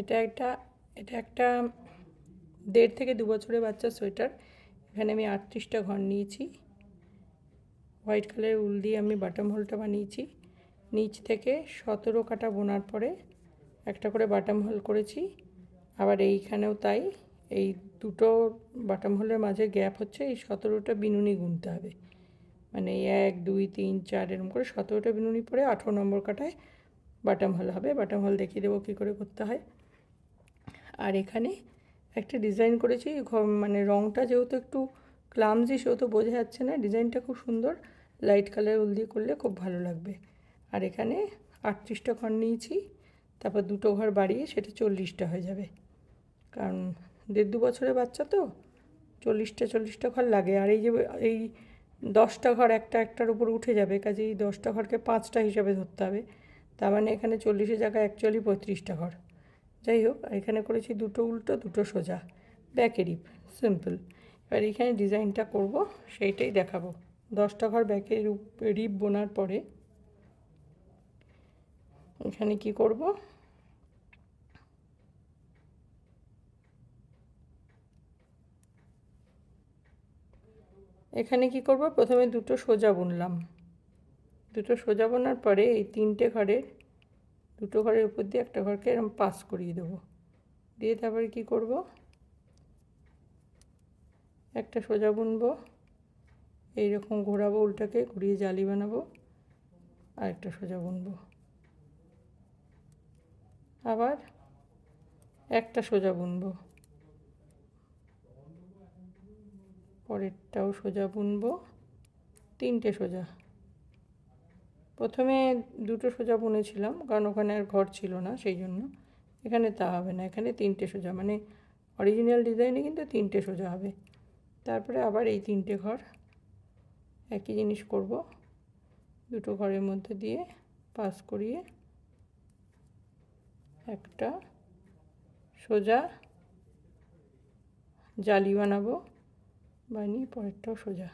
এটা একটা এটা একটা দেড় থেকে দু বছরের বাচ্চার সোয়েটার। এখানে আমি আটত্রিশটা ঘর নিয়েছি। হোয়াইট কালারের উল দিয়ে আমি বাটাম হোলটা বানিয়েছি। নিচ থেকে সতেরো কাটা বোনার পরে একটা করে বাটাম হোল করেছি। আবার এইখানেও তাই, এই দুটো বাটাম হোলের মাঝে গ্যাপ হচ্ছে, এই সতেরোটা বিনুনি গুনতে হবে। মানে এক, দুই, তিন, চার, এরকম করে সতেরোটা বিনুনি পরে আঠেরো নম্বর কাটায় বাটাম হোল হবে। বাটাম হোল দেখিয়ে দেবো কী করে করতে হয়। আর এখানে একটা ডিজাইন করেছি মানে রঙটা যেহেতু একটু ক্লামজি, সেহেতু বোঝা যাচ্ছে না। ডিজাইনটা খুব সুন্দর, লাইট কালার উল দিয়ে করলে খুব ভালো লাগবে। আর এখানে আটত্রিশটা ঘর নিয়েছি, তারপর দুটো ঘর বাড়িয়ে সেটা চল্লিশটা হয়ে যাবে। কারণ দেড় দু বছরের বাচ্চা তো, চল্লিশটা চল্লিশটা ঘর লাগে। আর এই যে, এই দশটা ঘর একটা একটার উপর উঠে যাবে কাজে এই দশটা ঘরকে পাঁচটা হিসাবে ধরতে হবে। তার মানে এখানে চল্লিশের জায়গায় অ্যাকচুয়ালি পঁয়ত্রিশটা ঘর। যাই হোক, এখানে করেছি দুটো উল্টো, দুটো সোজা। ব্যাকে রিপ সিম্পল এবার এখানে ডিজাইনটা করব, সেইটাই দেখাবো। দশটা ঘর ব্যাকে রিপ বোনার পরে এখানে কি করব? এখানে কি করব? প্রথমে দুটো সোজা বুনলাম। দুটো সোজা বোনার পরে এই তিনটে ঘরের দুটো ঘরের উপর দিয়ে একটা ঘরকে এরকম পাস করিয়ে দেবো। দিয়ে তারপরে কি করব? একটা সোজা বুনবো, এইরকম ঘোরাবো উল্টাকে, ঘুরিয়ে জালি বানাবো, আর একটা সোজা বুনবো। আবার একটা সোজা বুনবো। পরেরটাও সোজা বুনবো, তিনটে সোজা। প্রথমে দুটো সোজা বুনেছিলাম কারণ ওখানে আর ঘর ছিল না, সেই জন্য। এখানে তা হবে না, এখানে তিনটে সোজা মানে অরিজিনাল ডিজাইনে কিন্তু তিনটে সোজা হবে। তারপরে আবার এই তিনটে ঘর, একই জিনিস করব। দুটো ঘরের মধ্যে দিয়ে পাস করিয়ে একটা সোজা জালি বানাবো, বানিয়ে পরেরটাও সোজা।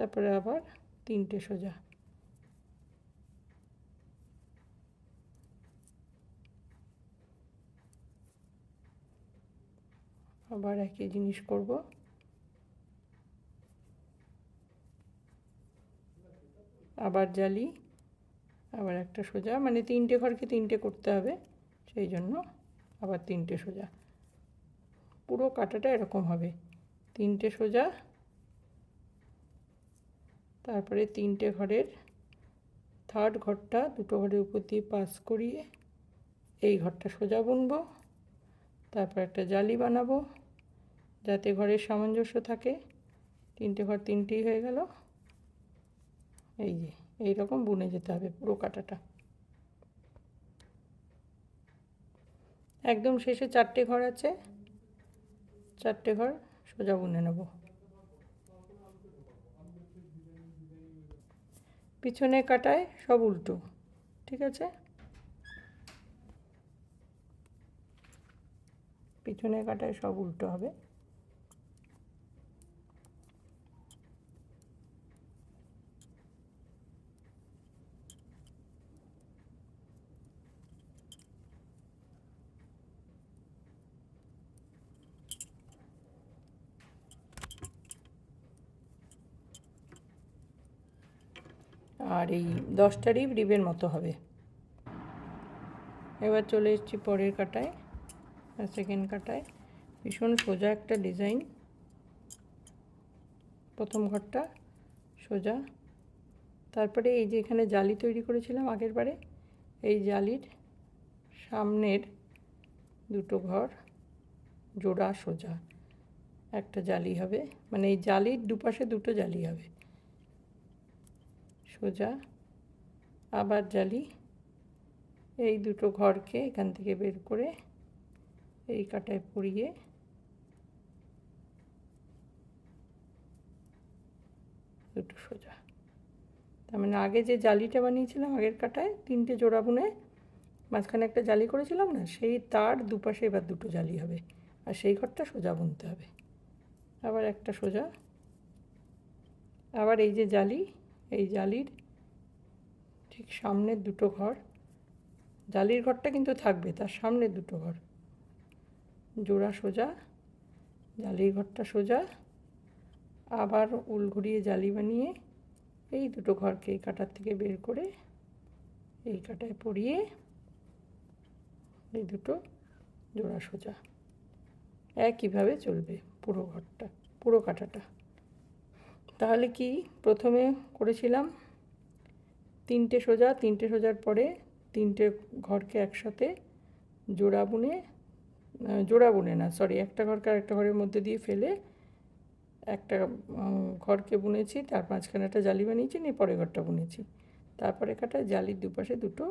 তারপরে আবার তিনটে সোজা। আবার একই জিনিস করব। আবার জালি, আবার একটা সোজা মানে তিনটে ঘরকে তিনটে করতে হবে, সেই জন্য আবার তিনটে সোজা। পুরো কাটাটা এরকম হবে। তিনটে সোজা তারপরে তিনটে ঘরের থার্ড ঘরটা দুটো ঘরের উপর দিয়ে পাস করিয়ে এই ঘরটা সোজা বুনবো। তারপর একটা জালি বানাবো, যাতে ঘরের সামঞ্জস্য থাকে। তিনটে ঘর তিনটেই হয়ে গেল। এই যে এই রকম বুনে যেতে হবে পুরো কাটাটা। একদম শেষে চারটে ঘর আছে। চারটে ঘর সোজা বুনে নেব। পিছনে কাটায় সব উল্টো ঠিক আছে? পিছনে কাটায় সব উল্টো হবে। আর এই দশটা রিব রিবের মতো হবে। এবার চলে এসেছি পরের কাটায় আর সেকেন্ড কাটায়। ভীষণ সোজা একটা ডিজাইন প্রথম ঘরটা সোজা। তারপরে এই যে এখানে জালি তৈরি করেছিলাম আগের বারে, এই জালির সামনের দুটো ঘর জোড়া সোজা। একটা জালি হবে মানে এই জালির দুপাশে দুটো জালি হবে। সোজা, আবার জালি। এই দুটো ঘরকে এখান থেকে বের করে এই কাটায় পরিয়ে দুটো সোজা। তার মানে আগে যে জালিটা বানিয়েছিলাম আগের কাটায়, তিনটে জোড়া বুনে মাঝখানে একটা জালি করেছিলাম না, সেই তার দুপাশে এবার দুটো জালি হবে আর সেই ঘরটা সোজা বুনতে হবে। আবার একটা সোজা। আবার এই যে জালি এই জালির ঠিক সামনের দুটো ঘর। জালির ঘরটা কিন্তু থাকবে, তার সামনে দুটো ঘর। জোড়া সোজা, জালির ঘরটা সোজা। আবার উল ঘুরিয়ে জালি বানিয়ে এই দুটো ঘরকে এই কাটার থেকে বের করে এই কাটায় পরিয়ে এই দুটো জোড়া সোজা। একইভাবে চলবে পুরো ঘরটা, পুরো কাটাটা। তাহলে কি প্রথমে করেছিলাম তিনটে সোজা, তিনটে সোজার পরে তিনটে ঘরকে একসাথে জোড়া বুনে জোড়া বুনে না সরি একটা ঘরকে আরেকটা ঘরের মধ্যে দিয়ে ফেলে একটা ঘরকে বুনেছি, তার মাঝখানে একটা জালি বানিয়েছি, নিয়ে পরের ঘরটা বুনেছি। তারপরে কাটা জালির দুপাশে দুটো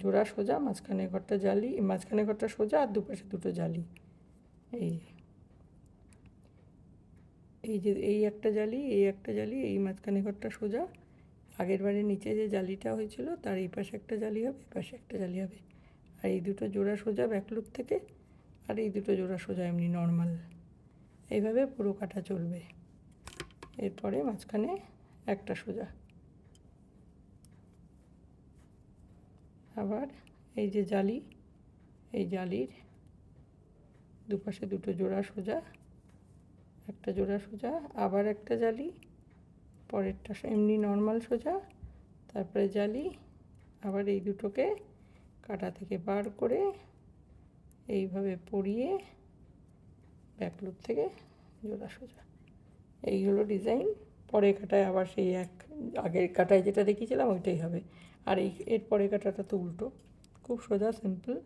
জোড়া সোজা, মাঝখানে ঘরটা জালি, মাঝখানে ঘরটা সোজা আর দুপাশে দুটো জালি। এই এই যে, এই একটা জালি, এই একটা জালি, এই মাঝখানে ঘরটা সোজা। আগের বারে নিচে যে জালিটা হয়েছিল, তার এই পাশে একটা জালি হবে, এই পাশে একটা জালি হবে। আর এই দুটো জোড়া সোজা ব্যাকলুক থেকে, আর এই দুটো জোড়া সোজা এমনি নর্মাল। এইভাবে পুরো কাটা চলবে। এরপরে মাঝখানে একটা সোজা। আবার এই যে জালি, এই জালির দুপাশে দুটো জোড়া সোজা। একটা জোড়া সোজা, আবার একটা জালি, পরেরটা এমনি নর্মাল সোজা, তারপরে জালি, আবার এই দুটোকে কাটা থেকে বার করে এইভাবে পরিয়ে ব্যাকলুপ থেকে জোড়া সোজা। এই হলো ডিজাইন পরে কাটায় আবার সেই এক, আগের কাটায় যেটা দেখিয়েছিলাম ওইটাই হবে। আর এই, এর পরে কাটাটা তো উল্টো। খুব সোজা সিম্পল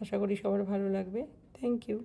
আশা করি সবার ভালো লাগবে। Thank you